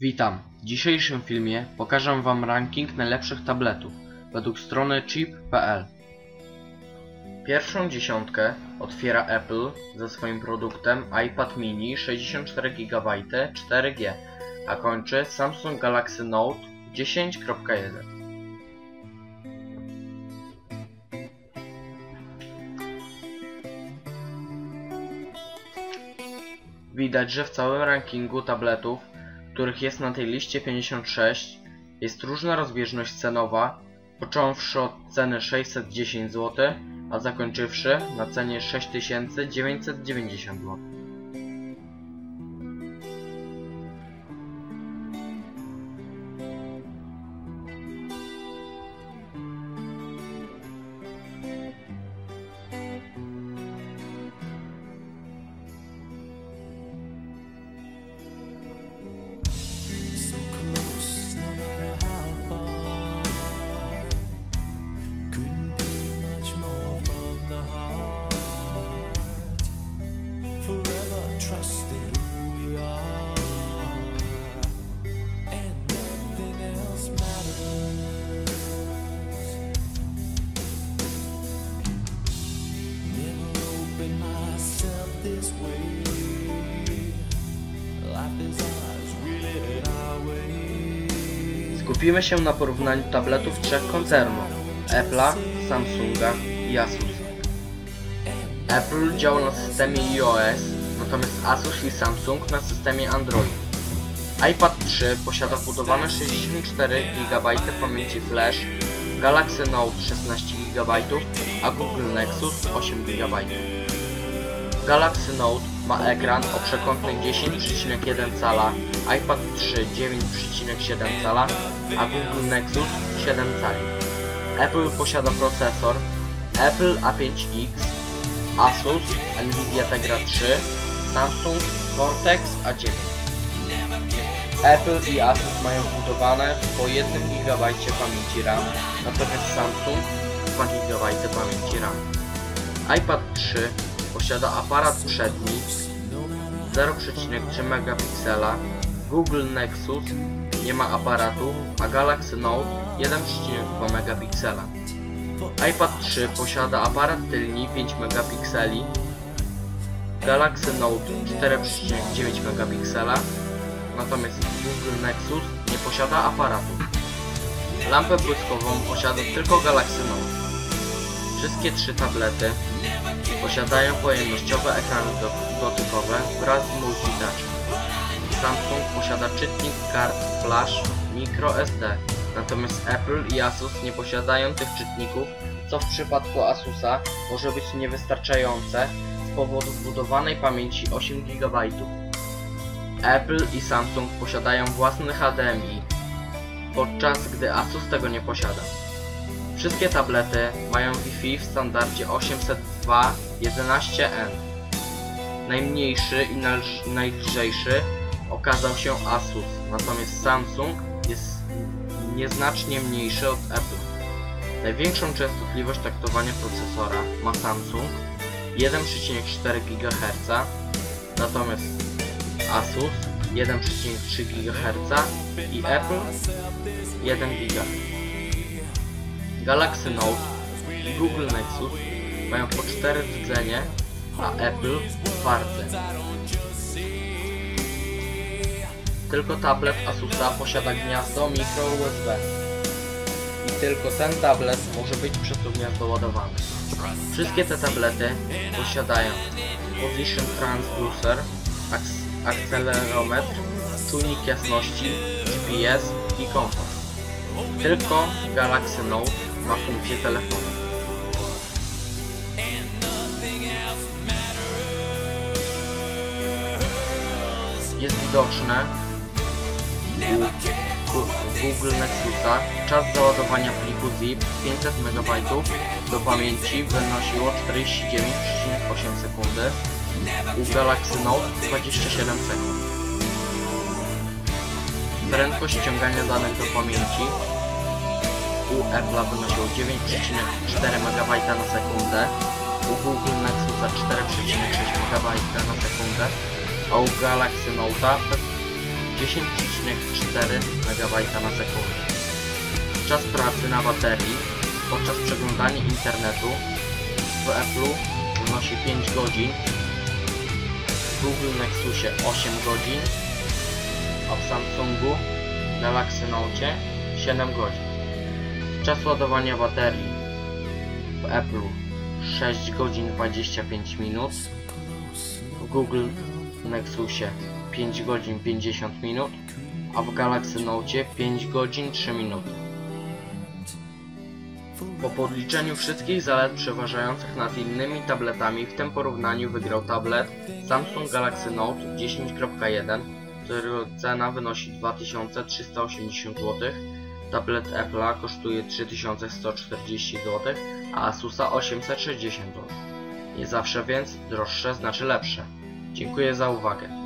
Witam. W dzisiejszym filmie pokażę Wam ranking najlepszych tabletów według strony cheap.pl. Pierwszą dziesiątkę otwiera Apple ze swoim produktem iPad mini 64 GB 4G, a kończy Samsung Galaxy Note 10.1. Widać, że w całym rankingu tabletów, których jest na tej liście 56, jest różna rozbieżność cenowa, począwszy od ceny 610 zł, a zakończywszy na cenie 6990 zł. Skupimy się na porównaniu tabletów trzech koncernów Apple'a, Samsunga i Asus. Apple działa na systemie iOS, natomiast Asus i Samsung na systemie Android. iPad 3 posiada wbudowane 64 GB pamięci flash, Galaxy Note 16 GB, a Google Nexus 8 GB. Galaxy Note ma ekran o przekątnej 10,1 cala, iPad 3 9,7 cala, a Google Nexus 7 cali. Apple posiada procesor Apple A5X, Asus Nvidia Tegra 3, Samsung Cortex A9. Apple i Asus mają wbudowane po 1 GB pamięci RAM, natomiast Samsung 2 GB pamięci RAM. iPad 3 posiada aparat przedni 0,3 megapiksela, Google Nexus nie ma aparatu, a Galaxy Note 1,2 megapiksela. iPad 3 posiada aparat tylni 5 megapikseli, Galaxy Note 4,9 megapiksela, natomiast Google Nexus nie posiada aparatu. Lampę błyskową posiada tylko Galaxy Note. Wszystkie trzy tablety posiadają pojemnościowe ekrany do- dotykowe wraz z multitouch. Samsung posiada czytnik kart flash microSD, natomiast Apple i Asus nie posiadają tych czytników, co w przypadku Asusa może być niewystarczające z powodu wbudowanej pamięci 8 GB. Apple i Samsung posiadają własny HDMI, podczas gdy Asus tego nie posiada. Wszystkie tablety mają Wi-Fi w standardzie 802.11n. Najmniejszy i najlżejszy okazał się Asus, natomiast Samsung jest nieznacznie mniejszy od Apple. Największą częstotliwość taktowania procesora ma Samsung 1,4 GHz, natomiast Asus 1,3 GHz i Apple 1 GHz. Galaxy Note i Google Nexus mają po 4 rdzenie, a Apple czwarte. Tylko tablet Asusa posiada gniazdo micro USB. I tylko ten tablet może być przez to gniazdo ładowany. Wszystkie te tablety posiadają Position Transducer, akcelerometr, czujnik jasności, GPS i kompas. Tylko Galaxy Note ma funkcję telefonu. Jest widoczne Google Nexusa czas załadowania pliku zip 500 MB do pamięci wynosiło 49,8 sekundy, u Galaxy Note 27 sekund. Prędkość ściągania danych do pamięci u Apple'a wynosiło 9,4 MB na sekundę, u Google Nexusa 4,6 MB na sekundę, a u Galaxy Note'a MB na sekundę. Czas pracy na baterii podczas przeglądania internetu w Apple'u wynosi 5 godzin, w Google Nexusie 8 godzin, a w Samsungu Galaxy Note 7 godzin. Czas ładowania baterii w Apple'u 6 godzin 25 minut, w Google Nexusie 5 godzin 50 minut, a w Galaxy Note 5 godzin 3 minuty. Po podliczeniu wszystkich zalet przeważających nad innymi tabletami, w tym porównaniu wygrał tablet Samsung Galaxy Note 10.1, którego cena wynosi 2380 zł. Tablet Apple'a kosztuje 3140 zł, a Asusa 860 zł. Nie zawsze więc droższe znaczy lepsze. Dziękuję za uwagę.